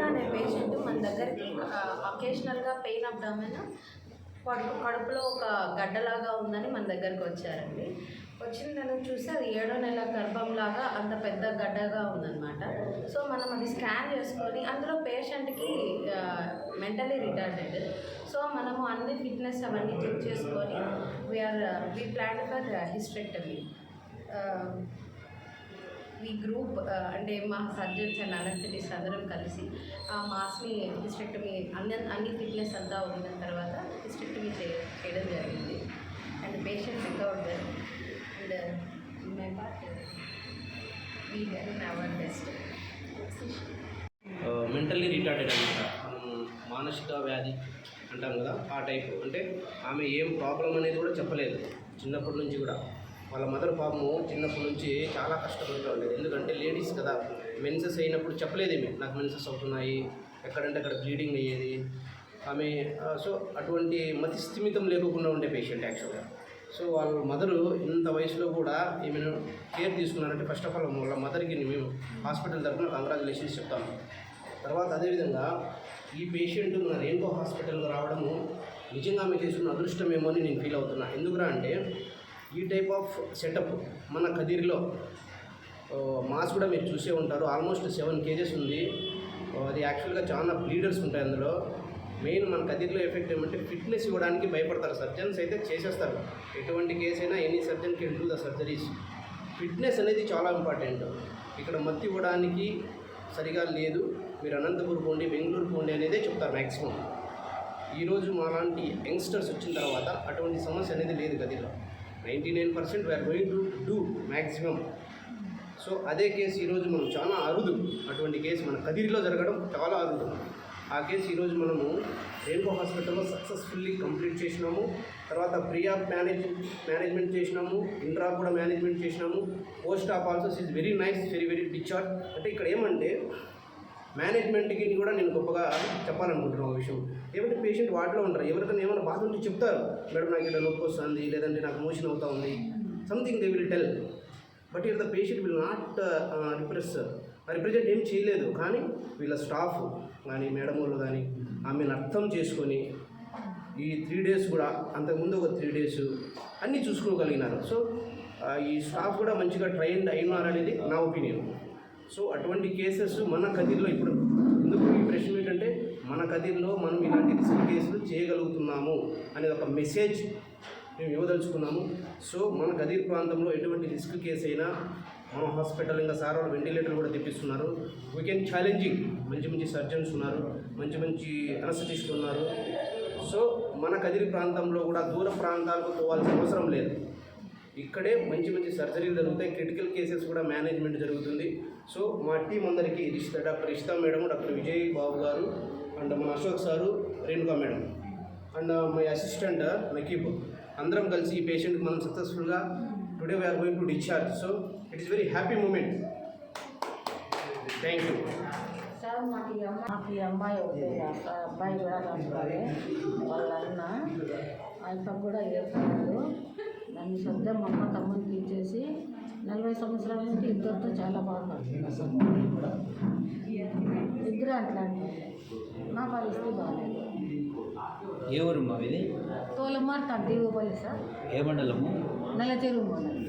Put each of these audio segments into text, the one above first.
అనే పేషెంట్ మన దగ్గరికి అకేషనల్గా పెయిన్ అబ్డామెన్ కడుపులో ఒక గడ్డలాగా ఉందని మన దగ్గరకు వచ్చారండి. వచ్చిన దాన్ని చూస్తే అది ఏడో నెల గర్భంలాగా అంత పెద్ద గడ్డగా ఉందన్నమాట. సో మనం అది స్కాన్ చేసుకొని అందులో పేషెంట్కి మెంటలీ రిటార్డెడ్. సో మనము అన్ని ఫిట్నెస్ అవన్నీ చెక్ చేసుకొని we are we plan for hysterectomy ఈ గ్రూప్ అంటే మా సర్జన్స్ అండ్ అనస్థెటిస్ట్ అందరం కలిసి ఆ మాస్ని హిస్టెక్టమీ అన్ని అన్ని ఫిట్నెస్ అంతా ఉన్న తర్వాత హిస్టెక్టమీ చే చేయడం జరిగింది and patient recovered and my part we done our best mentally retarded అనమాట మనం మానసిక వ్యాధి అంటాం కదా ఆ టైప్ అంటే ఆమె ఏం ప్రాబ్లం అనేది కూడా చెప్పలేదు. చిన్నప్పటి నుంచి కూడా. వాళ్ళ మదర్ పాపము చిన్నప్పటి నుంచి చాలా కష్టపడుతూ ఉండేది. ఎందుకంటే లేడీస్ కదా మెన్సెస్ అయినప్పుడు చెప్పలేదు ఏమి నాకు మెన్సెస్ అవుతున్నాయి ఎక్కడంటే అక్కడ బ్లీడింగ్ అయ్యేది. ఆమె uh, సో అటువంటి మతి స్థిమితం లేకుండా ఉండే పేషెంట్ యాక్చువల్గా సో వాళ్ళ మదరు ఇంత వయసులో కూడా ఈమెను కేర్ తీసుకున్నారంటే ఫస్ట్ ఆఫ్ ఆల్ వాళ్ళ మదర్కి మేము హాస్పిటల్ తరఫున కంగ్రాచులేషన్స్ చెప్తాము తర్వాత అదేవిధంగా ఈ పేషెంట్ మన రెయిన్బో హాస్పిటల్కి రావడము నిజంగా ఆమె చేసుకున్న అదృష్టమేమో అని నేను ఫీల్ అవుతున్నా. ఎందుకురా అంటే ఈ టైప్ ఆఫ్ సెటప్ మన కదిరిలో మాస్ కూడా మీరు చూసే ఉంటారు. ఆల్మోస్ట్ సెవెన్ కేజెస్ ఉంది. అది యాక్చువల్గా చాలా బ్లీడర్స్ ఉంటాయి అందులో. మెయిన్ మన కదిరిలో ఎఫెక్ట్ ఏమంటే ఫిట్నెస్ ఇవ్వడానికి భయపడతారు. సర్జన్స్ అయితే చేసేస్తారు. ఎటువంటి కేసు అయినా any surgeon can do the surgeries. Fitness అనేది చాలా ఇంపార్టెంట్. ఇక్కడ మత్తి ఇవ్వడానికి సరిగా లేదు. మీరు అనంతపూర్ పోండి బెంగళూరు పోండి అనేదే చెప్తారు మ్యాక్సిమం ఈరోజు మాలాంటి యంగ్స్టర్స్ వచ్చిన తర్వాత అటువంటి సమస్య అనేది లేదు గదిలో ninety nine percent we are going to do maximum so అదే కేసు ఈరోజు మనం చాలా అరుదు. అటువంటి కేసు మన కదిరిలో జరగడం చాలా అరుదు. ఆ కేసు ఈరోజు మనము రేణుకో హాస్పిటల్లో సక్సెస్ఫుల్లీ కంప్లీట్ చేసినాము. తర్వాత ప్రీ ఆప్ మేనేజ్ మేనేజ్మెంట్ చేసినాము. ఇంట్రా కూడా మేనేజ్మెంట్ చేసినాము. Post op also is very nice very very discharge అంటే ఇక్కడ ఏమంటే మేనేజ్మెంట్కి కూడా నేను గొప్పగా చెప్పాలనుకుంటున్నాను ఒక విషయం. ఏమంటే పేషెంట్ వాటిలో ఉంటారు. ఎవరికైనా ఏమైనా బాధ ఉంటే చెప్తారు. మేడం నాకు ఇలా నొప్పి వస్తుంది లేదంటే నాకు మోషన్ అవుతా ఉంది. Something they will tell but it the patient will not repress represent ఏం చేయలేదు. కానీ వీళ్ళ స్టాఫ్ కానీ మేడం వాళ్ళు కానీ ఆమెను అర్థం చేసుకొని ఈ త్రీ డేస్ కూడా అంతకుముందు ఒక త్రీ డేస్ అన్నీ చూసుకోగలిగినారు. సో ఈ స్టాఫ్ కూడా మంచిగా ట్రైన్డ్ అయినారనేది నా ఒపీనియన్ సో అటువంటి కేసెస్ మన కదిర్లో ఇప్పుడు ఎందుకు ఈ ప్రశ్న ఏంటంటే మన కదిర్లో మనం ఇలాంటి రిస్క్ కేసులు చేయగలుగుతున్నాము అనేది ఒక మెసేజ్ మేము ఇవ్వదలుచుకున్నాము. సో మన కదిర్ ప్రాంతంలో ఎటువంటి రిస్క్ కేసు అయినా మన హాస్పిటల్ ఇంకా సార్ వాళ్ళు వెంటిలేటర్ కూడా తెప్పిస్తున్నారు. వీ కెన్ ఛాలెంజింగ్ మంచి మంచి సర్జన్స్ ఉన్నారు. మంచి మంచి అనస్థిటిస్టులు ఉన్నారు. సో మన కదిరి ప్రాంతంలో కూడా దూర ప్రాంతాలకు పోవాల్సిన అవసరం లేదు. ఇక్కడే మంచి మంచి సర్జరీలు జరుగుతాయి. క్రిటికల్ కేసెస్ కూడా మేనేజ్మెంట్ జరుగుతుంది. సో మా టీం అందరికీ Rishita doctor Ishta madam doctor Vijay Babu garu and మా Ashok sir Renuka madam. And my assistant Nakib అందరం కలిసి ఈ పేషెంట్కి మనం సక్సెస్ఫుల్గా today we are going to discharge so it is very happy moment thank you sir మాకు ఈ అమ్మాయి మాకు ఈ అమ్మాయి ఒకటే సార్ అబ్బాయి కూడా కనపడాలి వాళ్ళ అన్న. ఆయనకు కూడా ఏర్పడాడు నన్ను సొంత మా అమ్మ తమ్మునికి ఇచ్చేసి నలభై సంవత్సరాల నుంచి ఇద్దరితో చాలా బాగుపడుతుంది సార్ ఇద్దరు అట్లాంటి నా పరిస్థితి బాగాలేదు. ఏ ఊరమ్మా ఇది? తోలమారి తండ్రిపల్లి సార్. ఏ మండలము? నెలచెరువు మండలం.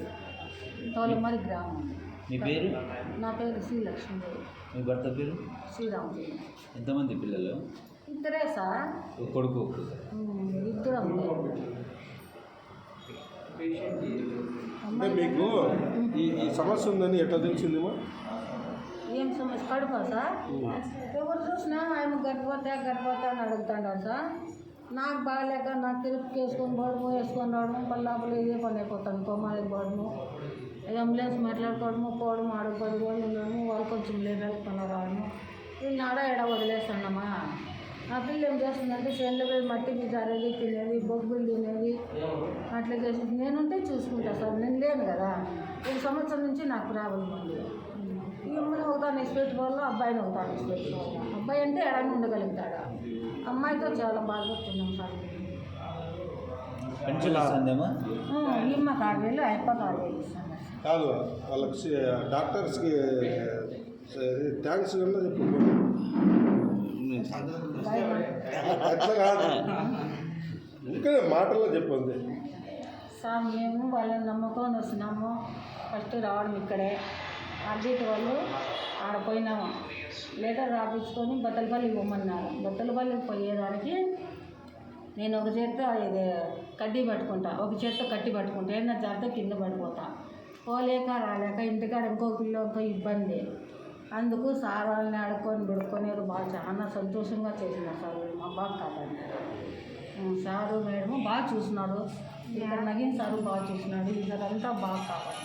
తోలమారి గ్రామం. మీ పేరు? నా పేరు శ్రీ లక్ష్మీదేవి. మీ భర్త పేరు? శ్రీరామచంద్ర ఎంతమంది పిల్లలు? ఇద్దరే సార్. కొడుకు ఇద్దరు అంటే మీకు ఈ ఈ సమస్య ఉందని ఎట్లా తెలిసిందేమో ఏం సమస్య? కడుపా సార్? ఎవరు చూసినా ఆయన గర్భవతి గర్భవతి అని అడుగుతాడు సార్. నాకు బాగాలేక నాకు తిరుపతి వేసుకొని పోవడము వేసుకొని రావడము పల్లాపులు ఇదే పని అయిపోతాను కొమ్మాలికి పోవడము అంబులెన్స్ మాట్లాడుకోవడము పోవడము ఆడపది రోజులు ఉండడము వాళ్ళు కొంచెం లేదనుకుని రావడము. వీళ్ళని ఆడ ఎడ వదిలేస్తానమ్మా ఆ పిల్ల ఏం చేస్తుందంటే చేనులో పోయి మట్టికి జరగి తినేది బొగ్గులు తినేది అట్లా చేసి నేనుంటే చూసుకుంటా సార్ నేను లేను కదా. ఒక సంవత్సరం నుంచి నాకు ప్రాబ్లం ఉంది. అమ్మని ఒకదాన్ని ఇష్టపెట్టుకోవాలో అబ్బాయిని ఒకదాన్ని ఇష్టపెట్టుకోవాలి అబ్బాయి అంటే ఎడని ఉండగలుగుతాడు. అమ్మాయితో చాలా బాధపడుతున్నాం సార్. ఈమ్మ అయ్యప్ప కాదు వాళ్ళకి డాక్టర్స్కి థ్యాంక్స్ కన్నా చెప్పు. అట్లా కాదు. ఇంకా మాటల్లో చెప్పండి సార్ మేము వాళ్ళని నమ్ముకొని వస్తున్నాము. ఫస్ట్ రావడం ఇక్కడే. అడ్డిట్ వాళ్ళు ఆడ పోయినాము? లెటర్ రాపించుకొని బత్తలపల్లికి పోమన్నారు. బత్తలపల్లికి పోయేదానికి నేను ఒక చేత్తో ఇది కడ్డీ పట్టుకుంటా ఒక చేత్తో కట్టి పట్టుకుంటా. ఏమన్నా జాగ్రత్త కింద పడిపోతా. పోలేక రాలేక ఇంటికాడ ఇంకో పిల్లలతో ఇబ్బంది. అందుకు సార్ వాళ్ళని ఆడుకొని బిడుకొని బాగా చాలా సంతోషంగా చేసినారు సార్ మా బాగా కాదండి. సారు మేడము బాగా చూసినారు. ఇక్కడ నగిన సారు బాగా చూసినాడు. ఇద్దరంతా బాగా కాపాడు